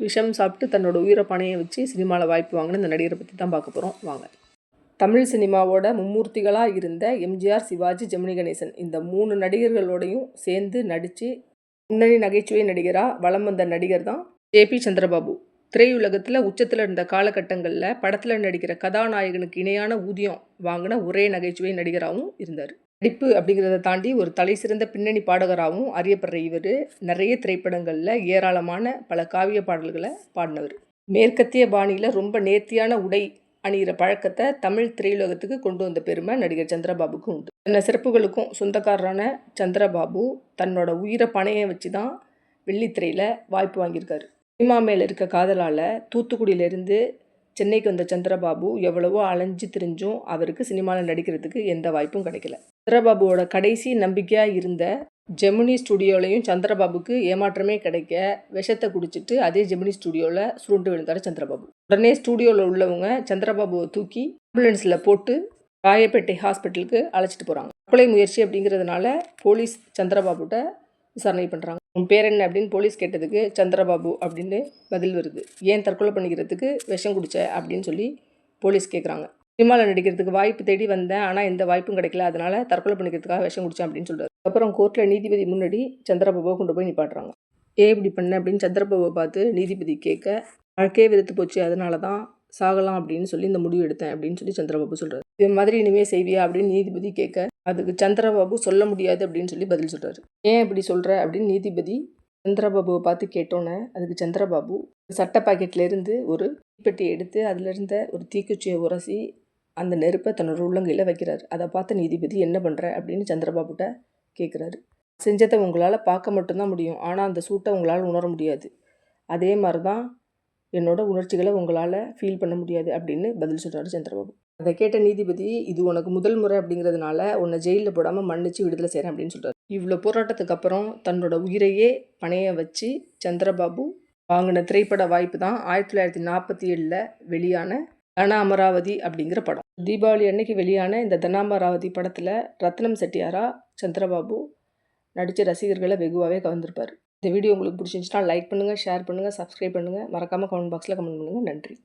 விஷம் சாப்பிட்டு தன்னோட உயிரை பணைய வச்சு சினிமாவில் வாய்ப்பு வாங்கின இந்த நடிகரை பற்றி தான் பார்க்க போகிறோம் வாங்க. தமிழ் சினிமாவோட மும்மூர்த்திகளாக இருந்த எம்ஜிஆர் சிவாஜி ஜெமினி கணேசன் இந்த மூணு நடிகர்களோடையும் சேர்ந்து நடித்து முன்னணி நகைச்சுவை நடிகராக வலம் வந்த நடிகர் தான் ஜேபி சந்திரபாபு. திரையுலகத்தில் உச்சத்தில் இருந்த காலகட்டங்களில் படத்தில் நடிக்கிற கதாநாயகனுக்கு இணையான ஊதியம் வாங்கின ஒரே நகைச்சுவை நடிகராகவும் இருந்தார். நடிப்பு அப்படிங்கிறத தாண்டி ஒரு தலை சிறந்த பின்னணி பாடகராகவும் அறியப்படுற இவர் நிறைய திரைப்படங்களில் ஏராளமான பல காவிய பாடல்களை பாடினவர். மேற்கத்திய பாணியில் ரொம்ப நேர்த்தியான உடை அணிகிற பழக்கத்தை தமிழ் திரையுலகத்துக்கு கொண்டு வந்த பெருமை நடிகர் சந்திரபாபுக்கும் உண்டு. தன்னை சிறப்புகளுக்கும் சொந்தக்காரரான சந்திரபாபு தன்னோட உயிரை பணையை வச்சு தான் வெள்ளித்திரையில் வாய்ப்பு வாங்கியிருக்காரு. சினிமா மேலே இருக்க காதலால் தூத்துக்குடியிலேருந்து சென்னைக்கு வந்த சந்திரபாபு எவ்வளவோ அலைஞ்சு திரிஞ்சும் அவருக்கு சினிமாவில் நடிக்கிறதுக்கு எந்த வாய்ப்பும் கிடைக்கல. சந்திரபாபுவோட கடைசி நம்பிக்கையாக இருந்த ஜெமினி ஸ்டுடியோலையும் சந்திரபாபுக்கு ஏமாற்றமே கிடைக்க விஷத்தை குடிச்சிட்டு அதே ஜெமினி ஸ்டுடியோவில் சுருண்டு விழுந்தார் சந்திரபாபு. உடனே ஸ்டுடியோவில் உள்ளவங்க சந்திரபாபுவை தூக்கி ஆம்புலன்ஸில் போட்டு ராயப்பேட்டை ஹாஸ்பிட்டலுக்கு அழைச்சிட்டு போகிறாங்க கொலை முயற்சி அப்படிங்கிறதுனால போலீஸ் சந்திரபாபுகிட்ட விசாரணை பண்ணுறாங்க உன் பேர் என்ன அப்படின்னு போலீஸ் கேட்டதுக்கு சந்திரபாபு அப்படின்னு பதில் வருது. ஏன் தற்கொலை பண்ணிக்கிறதுக்கு விஷம் குடிச்ச அப்படின்னு சொல்லி போலீஸ் கேட்குறாங்க சினிமாவில் நடிக்கிறதுக்கு வாய்ப்பு தேடி வந்தேன். ஆனால் எந்த வாய்ப்பும் கிடைக்கல. அதனால் தற்கொலை பண்ணிக்கிறதுக்காக விஷம் குடித்தேன் அப்படின்னு சொல்கிறார் அப்புறம் கோர்ட்டில் நீதிபதி முன்னாடி சந்திரபாபுவை கொண்டு போய் நிப்பாட்டுறாங்க. ஏன் இப்படி பண்ண அப்படின்னு சந்திரபாபுவை பார்த்து நீதிபதி கேட்க வாழ்க்கையே வெறுத்து போச்சு. அதனால தான் சாகலாம் அப்படின்னு சொல்லி இந்த முடிவு எடுத்தேன் அப்படின்னு சொல்லி சந்திரபாபு சொல்கிறார் இது மாதிரி இனிமேல் செய்வியா அப்படின்னு நீதிபதி கேட்க அதுக்கு சந்திரபாபு சொல்ல முடியாது அப்படின்னு சொல்லி பதில் சொல்கிறாரு ஏன் இப்படி சொல்கிற அப்படின்னு நீதிபதி சந்திரபாபுவை பார்த்து கேட்டோன்னே அதுக்கு சந்திரபாபு சட்ட பாக்கெட்லேருந்து ஒரு தீப்பெட்டி எடுத்து அதில் இருந்த ஒரு தீக்குச்சியை உரசி அந்த நெருப்பை தன்னோட உள்ளங்கையில் வைக்கிறார். அதை பார்த்து நீதிபதி என்ன பண்ணுற அப்படின்னு சந்திரபாபுட்ட கேட்குறாரு செஞ்சதை உங்களால் பார்க்க மட்டும்தான் முடியும். ஆனால் அந்த சூட்டை உங்களால் உணர முடியாது. அதே மாதிரி தான் என்னோட உணர்ச்சிகளை உங்களால் ஃபீல் பண்ண முடியாது அப்படின்னு பதில் சொல்கிறாரு சந்திரபாபு. அதை கேட்ட நீதிபதி இது உனக்கு முதல் முறை அப்படிங்கிறதுனால உன்னை ஜெயிலில் போடாமல் மன்னிச்சு விடுதலை செய்கிறேன் அப்படின்னு சொல்கிறார் இவ்வளோ போராட்டத்துக்கு அப்புறம் தன்னோட உயிரையே பணைய வச்சு சந்திரபாபு வாங்கின திரைப்பட வாய்ப்பு தான் ஆயிரத்தி தொள்ளாயிரத்தி நாற்பத்தி ஏழில் வெளியான தன அமராவதி அப்படிங்கிற படம். தீபாவளி அன்னைக்கு வெளியான இந்த தன அமராவதி படத்தில் ரத்னம் செட்டியாரா சந்திரபாபு நடித்த ரசிகர்களை வெகுவாகவே கவர்ந்திருப்பார். இந்த வீடியோ உங்களுக்கு பிடிச்சிருந்துச்சுன்னா லைக் பண்ணுங்கள் ஷேர் பண்ணுங்கள் சப்ஸ்கிரைப் பண்ணுங்கள் மறக்காமல் கமெண்ட் பாக்ஸில் கமெண்ட் பண்ணுங்கள் நன்றி.